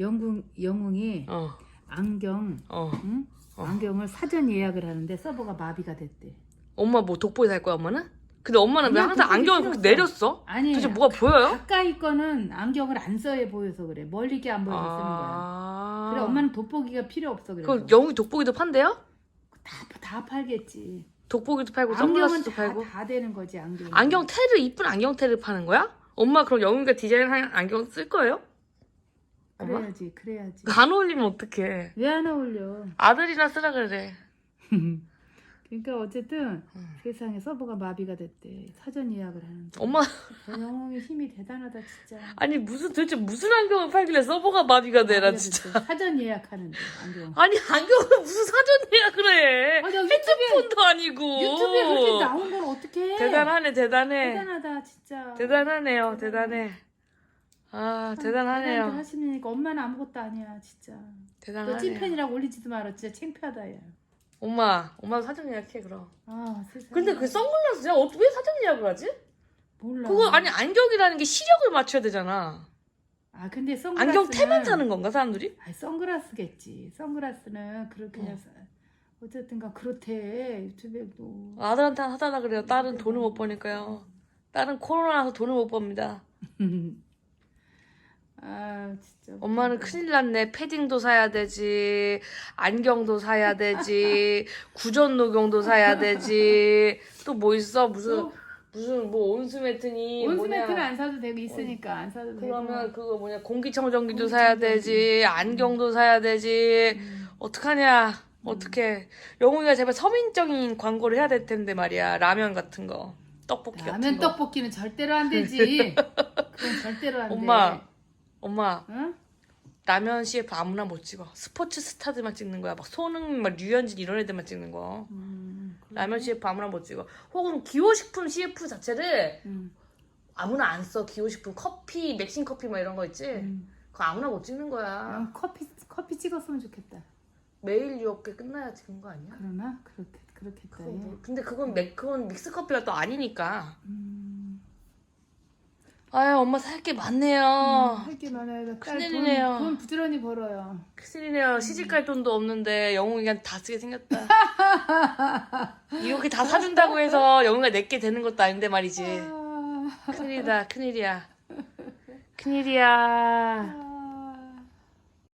영웅 영웅이 어, 안경 어. 응? 어. 안경을 사전 예약을 하는데 서버가 마비가 됐대. 엄마 뭐 돋보기 살 거야 엄마는? 근데 엄마는 왜 항상 안경을 그렇게. 내렸어? 아니 도대체 뭐가 보여요? 가까이 거는 안경을 안 써야 보여서 그래. 멀리게 안 보여서 쓰는 거야. 아. 그래 엄마는 돋보기가 필요 없어 그래서. 그 영웅이 돋보기도 판대요? 다, 다 팔겠지. 돋보기도 팔고 선글라스도 다, 팔고 다 되는 거지 안경. 안경 테를 이쁜 안경 테를 파는 거야? 엄마 그럼 영웅이가 디자인한 안경 쓸 거예요? 엄마? 그래야지 그래야지. 안 어울리면 어떡해 왜 안 어울려? 아들이나 쓰라 그래 그러니까 어쨌든 음. 세상에 서버가 마비가 됐대. 사전 예약을 하는데. 엄마 영웅이 힘이 대단하다 진짜. 아니 무슨 도대체 무슨 안경을 팔길래 서버가 마비가 마비가 진짜. 사전 예약하는데 안경. 아니 안경을 무슨 사전이야 그래 아, 나 유튜브에 핸드폰도 아니고 유튜브에 그렇게 나온 걸 어떻게 해? 대단하네 대단해 대단하다 진짜. 대단하네요 대단해 아 대단하네요 하시니까 엄마는 아무것도 아니야 진짜. 너 대단하네요 찐팬이라고 올리지도 마라 진짜 창피하다 야. 엄마 엄마도 사전 예약해 그럼 아 세상에. 근데 그 선글라스야 어떻게 왜 사전 예약을 하지? 몰라. 그거 아니 안경이라는 게 시력을 맞춰야 되잖아. 아 근데 선글라스는 안경 테만 사는 건가 사람들이? 아니 선글라스겠지. 선글라스는 그렇게 어. 해서 어쨌든가 그렇대 유튜브에도. 아들한테 사달라 그래요. 딸은 돈을 못 버니까요. 딸은 코로나라서 돈을 못 법니다. 아 진짜. 엄마는. 큰일 났네. 패딩도 사야 되지. 안경도 사야 되지. 구전 녹용도 사야 되지. 또 뭐 있어? 무슨 또 무슨 뭐 온수 매트니 온수매트는 뭐냐. 안 사도 되고 있으니까 안 사도 되고. 그러면 그거 뭐냐 공기청정기도 사야 되지. 안경도 사야 되지. 음. 어떡하냐 어떡해 영웅이가 제발 서민적인 광고를 해야 될 텐데 말이야 라면 같은 거 떡볶이 같은 라면 거 떡볶이는 절대로 안 되지. 그건 절대로 안 돼. 엄마 엄마 응? 라면 CF 아무나 못 찍어 스포츠 스타들만 찍는 거야 막 손흥민 막 류현진 이런 애들만 찍는 거 음, 그래? 라면 CF 아무나 못 찍어 혹은 기호식품 CF 자체를 음, 아무나 안 써 기호식품 커피 맥심 커피 막 이런 거 있지 음. 그거 아무나 못 찍는 거야 그냥 커피 커피 찍었으면 좋겠다. 매일 유혹게 끝나야 찍는 거 아니야? 그러나 그렇게 그렇겠다. 뭐- 근데 그건 맥 그건 믹스 커피가 또 아니니까 음, 아유 엄마 살 게 많네요. 할 게 많아요. 딸 큰일이네요. 돈, 돈 부지런히 벌어요. 큰일이네요. 시집갈 돈도 없는데 영웅이가 다 쓰게 생겼다. 이렇게 다 사준다고 해서 영웅이가 내게 되는 것도 아닌데 말이지. 아, 큰일이다, 큰일이야. 큰일이야.